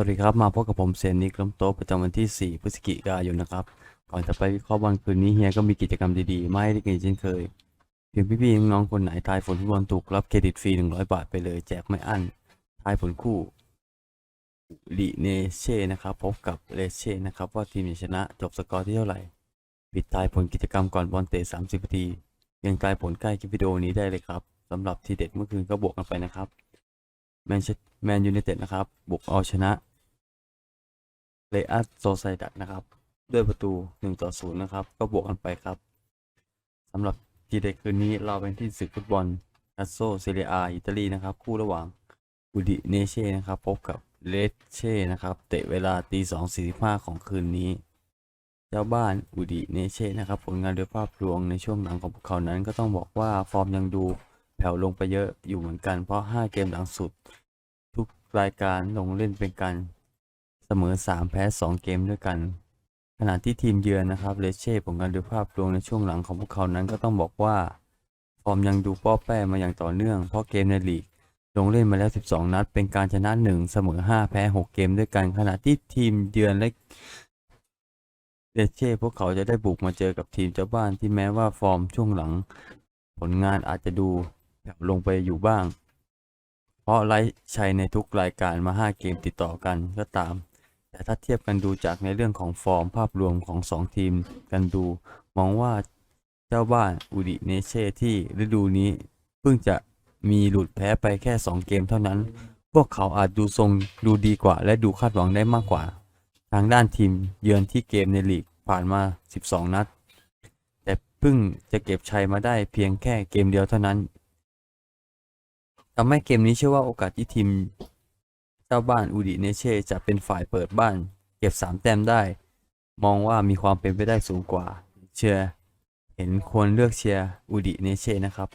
วัสดีครับ มาพบกับผมเซนนิกล้มโต๊ะประจำวันที่ 4 พฤศจิกายนนะครับ ก่อนจะไปวิเคราะห์วันคืนนี้เฮียก็มีกิจกรรมดีๆ ไมาให้ได้กันเช่นเคยเพียงพี่ๆน้องๆคนไหนทายผลฟุตบอลถูกรับเครดิตฟรี 100 บาทไปเลยแจกไม่อั้นทายผลคู่ลีเนเช่นะครับ พบกับเลเช่นะครับ ว่าทีมชนะจบสกอร์ที่เท่าไหร่ ปิดทายผลกิจกรรมก่อนบอลเตะ 30นาทีเรียงทายผลใกล้คลิปวิดีโอนี้ได้เลยครับสำหรับทีเด็ดเมื่อคืนก็บวกกันไปนะครับแมนเชสแมนยูไนเต็ดนะครับบุกเอาชนะ เลอัสโซไซดัดนะครับ ด้วยประตู 1 ต่อ 0 นะครับ ก็บวกกันไปครับสำหรับทีเด็ดคืนนี้เราเป็นที่ศึกฟุตบอลนัสโซเซเรียอาอิตาลีนะครับ คู่ระหว่างอูดิเนเช่นะครับ พบกับเลเช่นะครับ เตะเวลาตี2 45ของคืนนี้ เจ้าบ้านอูดิเนเช่นะครับ ผลงานโดยภาพรวมในช่วงหลังของพวกเขานั้นก็ต้องบอกว่าฟอร์มยังดูแผ่วลงไปเยอะอยู่เหมือนกันเพราะ 5 เกมหลังสุด ทุกรายการลงเล่นเป็นการ เสมอ 3 แพ้ 2 เกมด้วยกัน ขณะที่ทีมเยือนนะครับเลเช่ผลงานดยภาพรวมในช่วงหลังของพวกเขานั้นก็ต้องบอกว่า ฟอร์มยังดูป้อแป้มาอย่างต่อเนื่องเพราะเกมในลีกลงเล่นมาแล้ว 12 นัด เป็นการชนะ 1 เสมอ 5 แพ้ 6 เกมด้วยกัน ขณะที่ทีมเยือนและเลเช่พวกเขาจะได้บุกมาเจอกับทีมเจ้าบ้านที่แม้ว่าฟอร์มช่วงหลัง ผลงานอาจจะดูแผ่วลงไปอยู่บ้าง เพราะไร้ชัยในทุกรายการมา 5 เกมติดต่อกันก็ตาม แต่ถ้าเทียบกันดูจากในเรื่องของฟอร์มภาพรวมของ 2 ทีมกันดู มองว่าเจ้าบ้านอูดิเนเช่ที่ฤดูนี้เพิ่งจะมีหลุดแพ้ไปแค่ 2 เกมเท่านั้น พวกเขาอาจดูทรงดูดีกว่า และดูคาดหวังได้มากกว่า ทางด้านทีมเยือนที่เกมในลีกผ่านมา 12 นัด แต่เพิ่งจะเก็บชัยมาได้เพียงแค่เกมเดียวเท่านั้นทำให้เกมนี้เชื่อว่าโอกาสที่ทีม เจ้าบ้านอูดิเนเช่จะเป็นฝ่ายเปิดบ้าน เก็บ 3 แต้มได้ มองว่ามีความเป็นไปได้สูงกว่า เชื่อเห็นควรเลือกเชียร์อูดิเนเช่นะครับ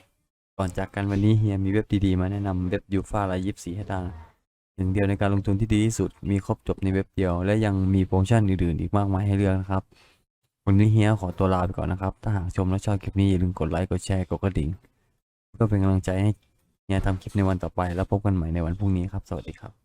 ก่อนจากกันวันนี้เฮียมีเว็บดีๆ มาแนะนำเว็บยูฟ่าลายยิบสีให้ดังหนึ่งเดียวในการลงทุนที่ดีที่สุดมีครบจบในเว็บเดียว และยังมีโปรโมชั่นอื่นๆ อีกมากมายให้เลือกนะครับวันนี้เฮียขอตัวลาไปก่อนนะครับ ถ้าหากชมและชอบคลิปนี้อย่าลืมกดไลค์กดแชร์กดกระดิ่งเพื่อเป็นกำลังใจให้เฮียทำคลิปในวันต่อไป แล้วพบกันใหม่ในวันพรุ่งนี้ครับ สวัสดีครับ